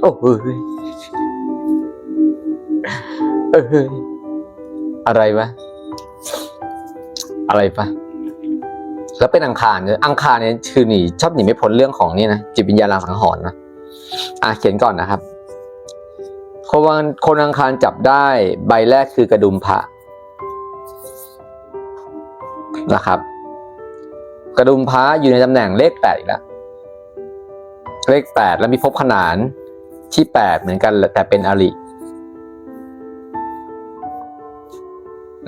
โอ้ยเอ้ยอะไรวะอะไรปะแล้วเป็นอังคารเนี่ยอังคารเนี่ยคือหนีชอบหนีไม่พ้นเรื่องของนี่นะจิตวิญญาณรางสังหรณ์นะอะเขียนก่อนนะครับคนวันคนอังคารจับได้ใบแรกคือกระดุมพระนะครับ กระดุมพระอยู่ในตำแหน่งเลขแปดอีกแล้วเลขแปดแล้วมีภพขนาน ที่แปดเหมือนกันแต่เป็นอริ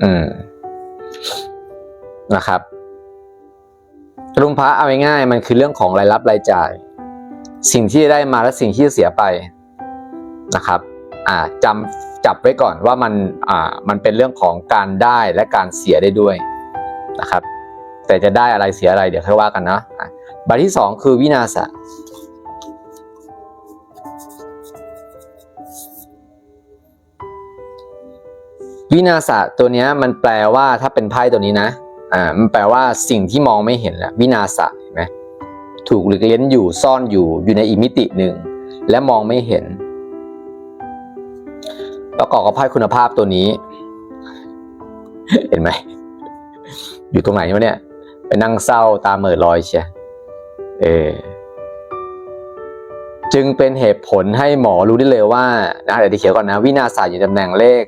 อืมนะครับกรุมพระเอาง่ายๆมันคือเรื่องของรายรับรายจ่าย สิ่งที่ได้มาและสิ่งที่เสียไปนะครับ อ่าจำจับไว้ก่อนว่ามันอ่ามันเป็นเรื่องของการได้และการเสียได้ด้วยนะครับ แต่จะได้อะไรเสียอะไรเดี๋ยวค่อยว่ากันนะใบที่สองคือวินาศ วินาศะตัวนี้มันแปลว่าถ้าเป็นไพ่ตัวนี้นะอ่ามันแปลว่าสิ่งที่มองไม่เห็นแหละวินาศะเห็นไหมถูกหลีกเล้นอยู่ซ่อนอยู่อยู่ในอีกมิติหนึ่ง และมองไม่เห็น ประกอบกับไพ่คุณภาพตัวนี้ เห็นไหม อยู่ตรงไหนวะเนี่ย ไปนั่งเศร้าตาเหม่อลอยเชียเออจึงเป็นเหตุผลให้หมอรู้ได้เลยว่านะเดี๋ยวที่เขียวก่อนนะ วินาศาสตร์อยู่ตำแหน่งเลข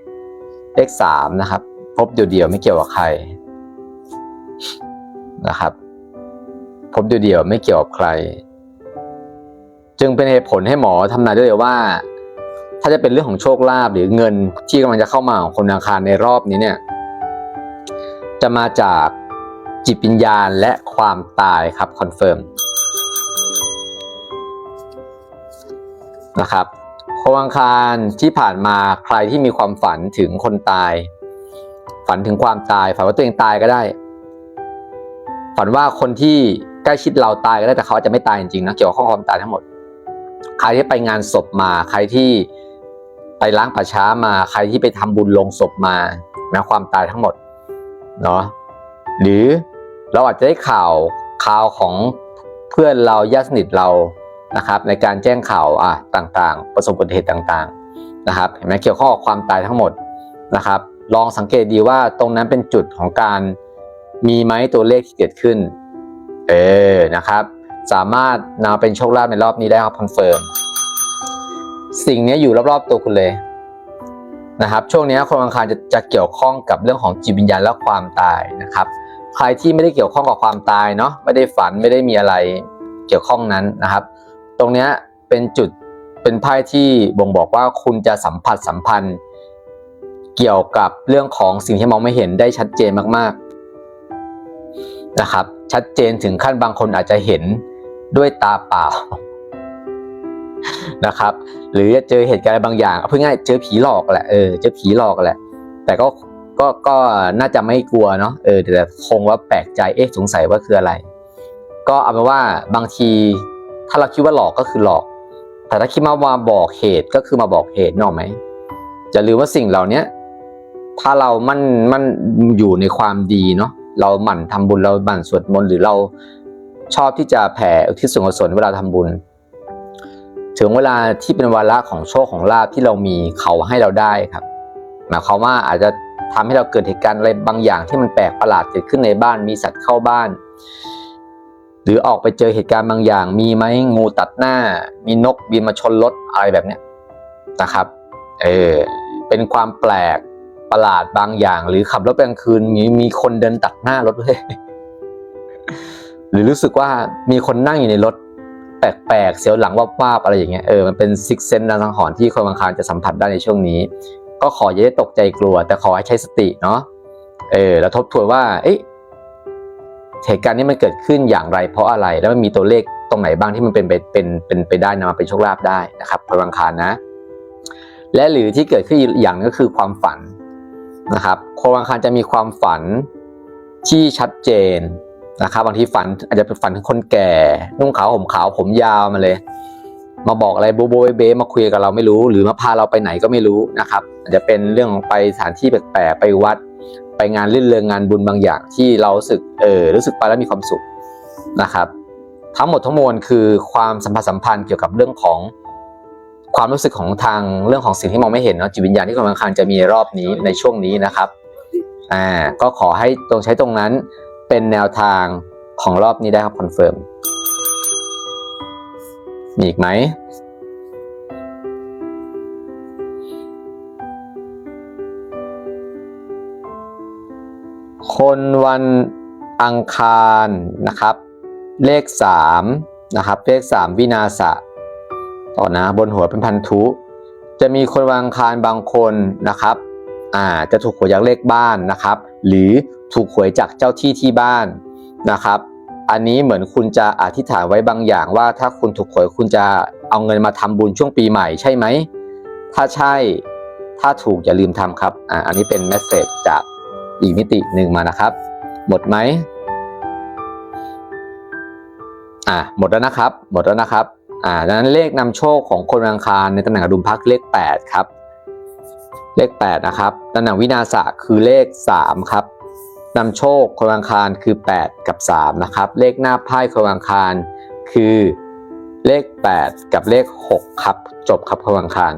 เลขสามนะครับ พบเดียวๆไม่เกี่ยวกับใครนะครับ พบเดียวๆไม่เกี่ยวกับใคร จึงเป็นเหตุผลให้หมอทำนายด้เลยว่า ถ้าจะเป็นเรื่องของโชคลาภหรือเงินที่กำลังจะเข้ามาของคนอังคารในรอบนี้เนี่ย จะมาจากจิตวิญญาณและความตายครับคอนเฟิร์มนะครับ คนอังคารที่ผ่านมาใครที่มีความฝันถึงคนตาย ฝันถึงความตาย ฝันว่าตัวเองตายก็ได้ ฝันว่าคนที่ใกล้ชิดเราตายก็ได้แต่เขาจะไม่ตายจริงๆนะเกี่ยวกับข้องความตายทั้งหมด ใครที่ไปงานศพมา ใครที่ไปล้างป่าช้ามา ใครที่ไปทำบุญลงศพมานะความตายทั้งหมดเนาะหรือเราอาจจะได้ข่าวข่าวของเพื่อนเราญาติสนิทเรา นะครับในการแจ้งข่าวอะต่างๆ ประสบอุบัติเหตุต่างๆนะครับเห็นไหมเกี่ยวข้องกับความตายทั้งหมดนะครับ ลองสังเกตดีว่าตรงนั้นเป็นจุดของการมีไหมตัวเลขที่เกิดขึ้นเออนะครับ สามารถนำเป็นโชคลาภในรอบนี้ได้ครับคอนเฟิร์มสิ่งนี้อยู่รอบๆตัวคุณเลยนะครับช่วงนี้คนอังคารจะจะเกี่ยวข้องกับเรื่องของจิตวิญญาณและความตายนะครับ ใครที่ไม่ได้เกี่ยวข้องกับความตายเนาะไม่ได้ฝันไม่ได้มีอะไรเกี่ยวข้องนั้นนะครับ ตรงนี้เป็นจุดเป็นไพ่ที่บ่งบอกว่าคุณจะสัมผัสสัมพันธ์ เกี่ยวกับเรื่องของสิ่งที่มองไม่เห็นได้ชัดเจนมากๆนะครับ ชัดเจนถึงขั้นบางคนอาจจะเห็นด้วยตาเปล่านะครับ หรือเจอเหตุการณ์บางอย่างเอาพูดง่ายเจอผีหลอกแหละเออเจอผีหลอกแหละ แต่ก็ก็ก็น่าจะไม่กลัวเนาะเออแต่คงว่าแปลกใจเอ๊ะสงสัยว่าคืออะไร ก็เอาเป็นว่าบางที ถ้าเราคิดว่าหลอกก็คือหลอก แต่ถ้าคิดมาว่าบอกเหตุก็คือมาบอกเหตุนอกไหมจะลืมว่าสิ่งเหล่านี้ถ้าเรามั่นมั่นอยู่ในความดีเนาะเราหมั่นทำบุญเราหมั่นสวดมนต์หรือเราชอบที่จะแผ่อุทิศส่วนกุศลเวลาทำบุญ ถึงเวลาที่เป็นวาระของโชคของลาภที่เรามีเขาให้เราได้ครับหมายความว่าอาจจะทำให้เราเกิดเหตุการณ์อะไรบางอย่างที่มันแปลกประหลาดเกิดขึ้นในบ้านมีสัตว์เข้าบ้าน หรือออกไปเจอเหตุการณ์บางอย่าง มีไหมงูตัดหน้า มีนกบินมาชนรถอะไรแบบเนี้ยนะครับเออเป็นความแปลกประหลาดบางอย่าง หรือขับรถกลางคืนมีมีคนเดินตัดหน้ารถเลยหรือรู้สึกว่ามีคนนั่งอยู่ในรถ แปลกๆเสียวหลังว่าป้าบอะไรอย่างเงี้ยเออมันเป็นซิกเซนต์สังหรณ์ที่คนบางคารจะสัมผัสได้ในช่วงนี้ ก็ขออย่าได้ตกใจกลัว แต่ขอให้ใช้สติเนาะเออแล้วทบทวนว่า เอ๊ะ เหตุการณ์นี้มันเกิดขึ้นอย่างไร เพราะอะไรแล้วมันมีตัวเลขตรงไหนบ้างที่มันเป็นไปเป็นเป็นไปได้นำมาเป็นโชคลาภได้นะครับคนบางคารนะ และหรือที่เกิดขึ้นอย่างก็คือความฝันนะครับคนบางคารจะมีความฝันที่ชัดเจนนะครับบางทีฝันอาจจะเป็นฝันถึงคนแก่ นุ่งขาวห่มขาวผมยาวมาเลย มาบอกอะไรโบโบเบๆมาคุยกับเราไม่รู้ หรือมาพาเราไปไหนก็ไม่รู้นะครับ อาจจะเป็นเรื่องของไปสถานที่แปลกๆไปวัด ไปงานรื่นเริงงานบุญบางอย่างที่เรารู้สึกเออรู้สึกไปแล้วมีความสุขนะครับ ทั้งหมดทั้งมวลคือความสัมพันธ์สัมพันธ์เกี่ยวกับเรื่องของความรู้สึกของทางเรื่องของสิ่งที่มองไม่เห็นเนาะจิตวิญญาณที่คนบางครั้งจะมีรอบนี้ในช่วงนี้นะครับอ่าก็ขอให้ตรงใช้ตรงนั้นเป็นแนวทางของรอบนี้ได้ครับคอนเฟิร์มมีอีกไหม คนวันอังคารนะครับ เลขสามนะครับเลขสามวินาศะต่อนะบนหัวเป็นพันธุ จะมีคนวันอังคารบางคนนะครับอ่าจะถูกหวยจากเลขบ้านนะครับ หรือถูกหวยจากเจ้าที่ที่บ้านนะครับ อันนี้เหมือนคุณจะอธิษฐานไว้บางอย่างว่า ถ้าคุณถูกหวยคุณจะเอาเงินมาทำบุญช่วงปีใหม่ใช่ไหมถ้าใช่ถ้าถูกอย่าลืมทำครับอ่าอันนี้เป็นเมสเซจจาก อีกมิติหนึ่งมานะครับ หมดไหมอ่าหมดแล้วนะครับ หมดแล้วนะครับอ่าดังนั้นเลขนำโชคของคนวันอังคารในตำแหน่งอดุลพักเลข 8 ครับ เลข 8 นะครับตำแหน่งวินาศะคือเลข 3 ครับนำโชคคนวันอังคารคือ 8 กับ 3 นะครับ เลขหน้าไพ่คนวันอังคารคือเลข 8 กับเลข 6 ครับ จบครับคนวันอังคาร